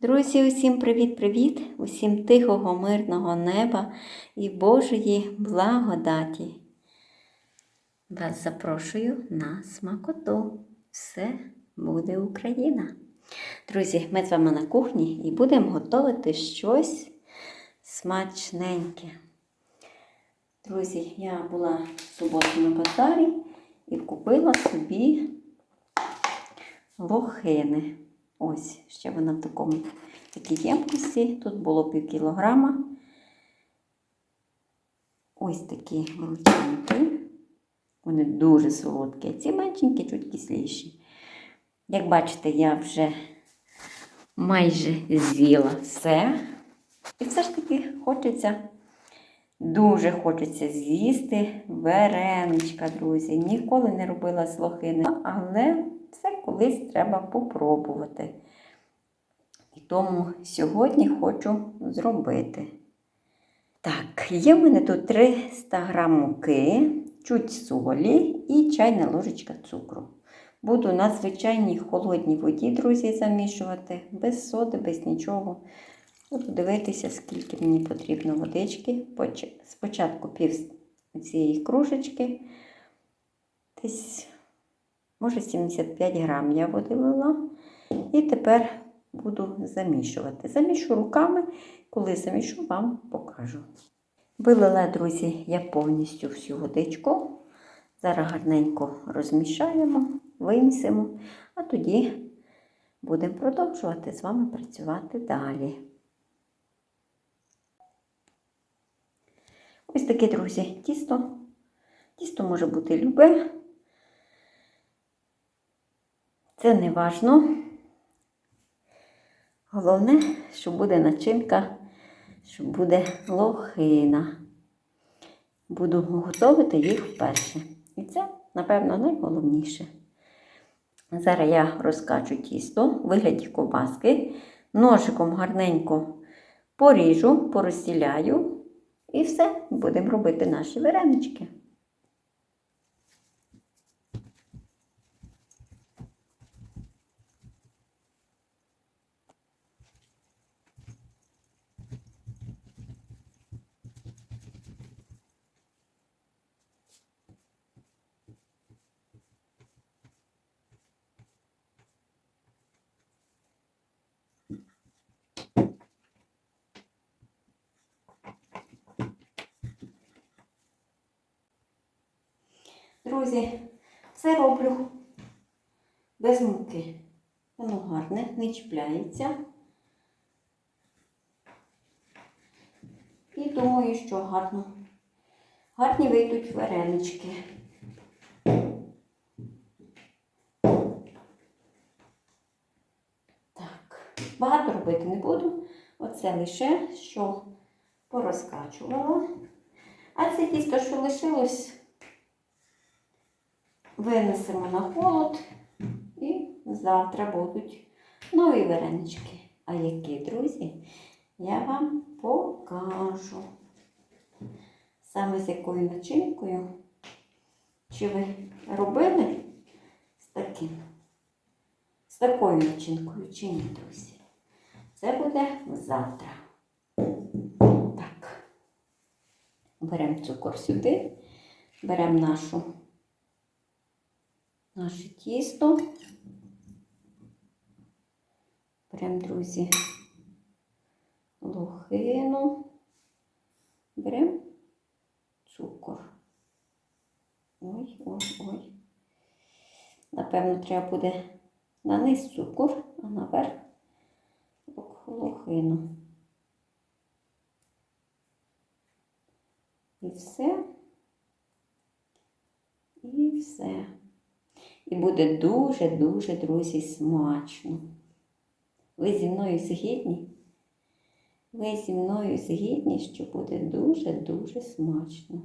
Друзі, усім привіт-привіт! Усім тихого, мирного неба і Божої благодаті. Вас запрошую на смакоту. Все буде Україна. Друзі, ми з вами на кухні і будемо готувати щось смачненьке. Друзі, я була в суботу на базарі і купила собі лохини. Ось, ще вона в такому такій ємкості. Тут було пів кілограма. Ось такі величенькі. Вони дуже солодкі. Ці меншенькі, чуть кисліші. Як бачите, я вже майже з'їла все. І все ж таки хочеться, дуже хочеться з'їсти вареничка, друзі. Ніколи не робила з але це колись треба попробувати. І тому сьогодні хочу зробити. Так, є в мене тут 300 грам муки, чуть солі і чайна ложечка цукру. Буду на звичайній холодній воді, друзі, замішувати, без соди, без нічого. Буду дивитися, скільки мені потрібно водички. Спочатку пів цієї кружечки, десь, може, 75 грам я води вила. І тепер буду замішувати. Замішу руками, коли замішу, вам покажу. Вилила, друзі, я повністю всю водичку. Зараз гарненько розмішаємо, вимісимо, а тоді будемо продовжувати з вами працювати далі. Ось таке, друзі, тісто. Тісто може бути любе. Це не важно. Головне, що буде начинка, що буде лохина. Буду готувати їх вперше. І це, напевно, найголовніше. Зараз я розкачу тісто в вигляді ковбаски, ножиком гарненько поріжу, порозділяю і все, будемо робити наші варенички. Друзі, все роблю без муки. Воно гарне, не чіпляється. І думаю, що гарно. Гарні вийдуть варенички. Так, багато робити не буду. Оце лише, що порозкачувала. А це тісто, що лишилось, винесемо на холод і завтра будуть нові варенички. А які, друзі, я вам покажу. Саме з якою начинкою. Чи ви робили з таким? З такою начинкою чи ні, друзі? Це буде завтра. Так, беремо цукор сюди, беремо нашу наше тісто. Беремо, друзі, лохину, беремо цукор. Ой, ой, ой. Напевно, треба буде на низ цукор, а наверх лохину. І все. І все. І буде дуже-дуже, друзі, смачно. Ви зі мною згідні? Ви зі мною згідні, що буде дуже-дуже смачно.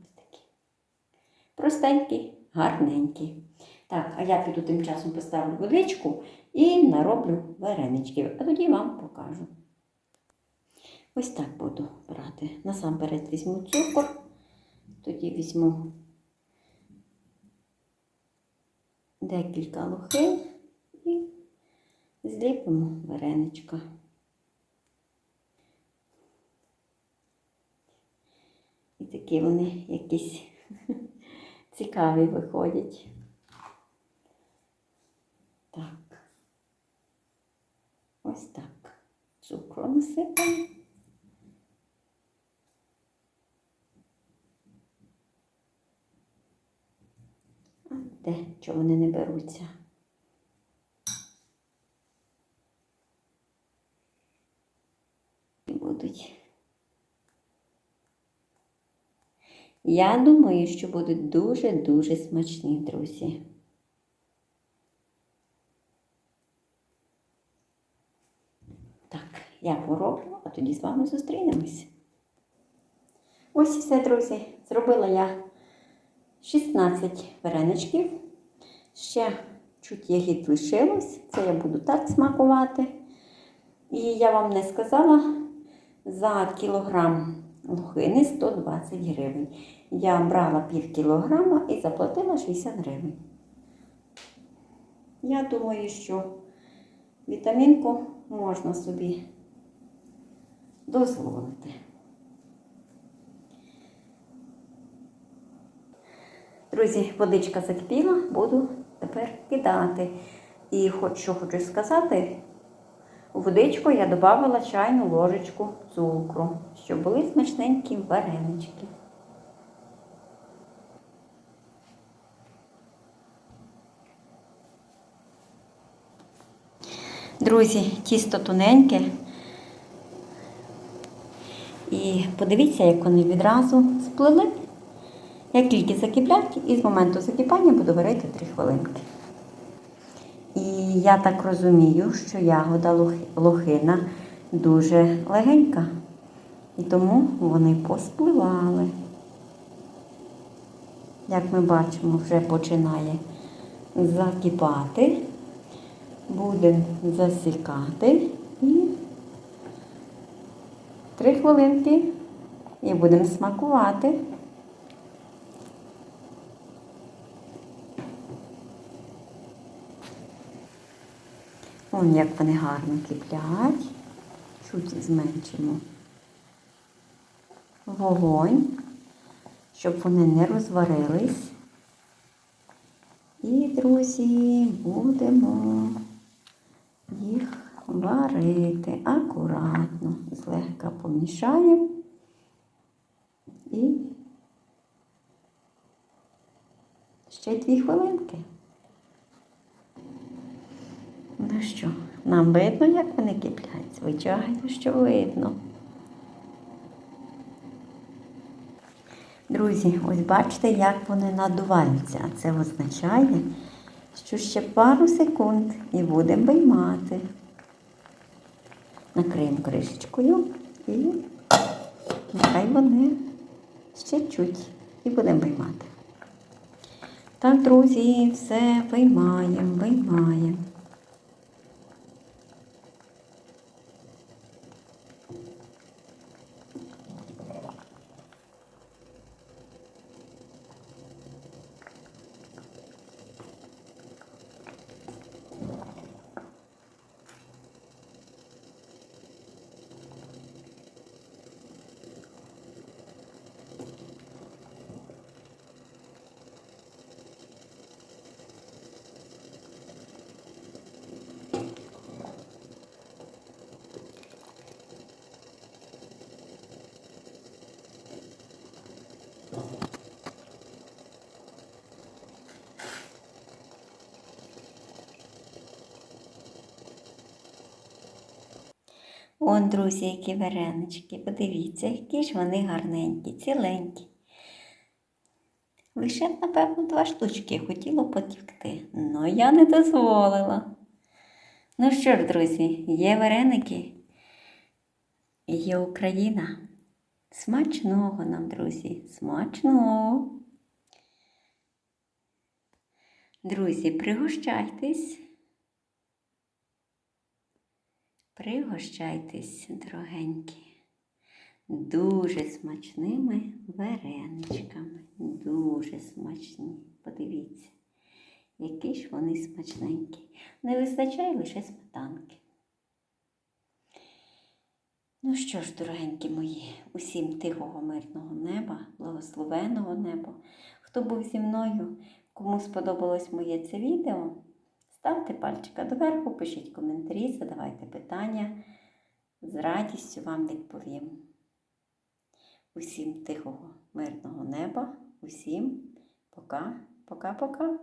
Ось такі. Простенький, гарненький. Так, а я піду тим часом поставлю водичку і нароблю вареничків, а тоді вам покажу. Ось так буду брати. Насамперед візьму цукор, тоді візьму декілька лохин і зліпимо вареничка. І такі вони якісь цікаві виходять. Так. Ось так. Цукру насипаємо. А де? Чого вони не беруться? І будуть. Я думаю, що будуть дуже-дуже смачні, друзі. Так, я пороблю, а тоді з вами зустрінемось. Ось і все, друзі. Зробила я 16 вареничків. Ще чуть ягід лишилось. Це я буду так смакувати. І я вам не сказала, за кілограм лохини 120 гривень. Я брала пів кілограма і заплатила 60 гривень. Я думаю, що вітамінку можна собі дозволити. Друзі, водичка закипіла, буду тепер кидати. І хоч що хочу сказати, у водичку я додавала чайну ложечку цукру, щоб були смачненькі варенички. Друзі, тісто тоненьке. І подивіться, як вони відразу сплили. Як тільки закиплять, і з моменту закипання буду варити 3 хвилинки. І я так розумію, що ягода лохина дуже легенька. І тому вони поспливали. Як ми бачимо, вже починає закипати. Будемо засікати і три хвилинки і будемо смакувати. Вон як вони гарно киплять. Чуть зменшимо вогонь, щоб вони не розварились. І, друзі, будемо їх варити акуратно, злегка помішаємо і ще дві хвилинки. Ну що, нам видно, як вони киплять? Звичайно, що видно. Друзі, ось бачите, як вони надуваються. А це означає, що ще пару секунд і будемо виймати. Накриємо кришечкою і нехай вони ще чуть і будемо виймати. Так, друзі, все виймаємо, виймаємо. Он, друзі, які варенички. Подивіться, які ж вони гарненькі, ціленькі. Лише, напевно, два штучки хотіло потікти, але я не дозволила. Ну що ж, друзі, є вареники, є Україна. Смачного нам, друзі, смачного. Друзі, пригощайтесь. Пригощайтесь, дорогенькі, дуже смачними вареничками. Дуже смачні. Подивіться, які ж вони смачненькі. Не вистачає лише сметанки. Ну що ж, дорогенькі мої, усім тихого мирного неба, благословеного неба. Хто був зі мною, кому сподобалось моє це відео, ставте пальчика доверху, пишіть коментарі, задавайте питання. З радістю вам відповім. Усім тихого, мирного неба, усім пока, пока-пока.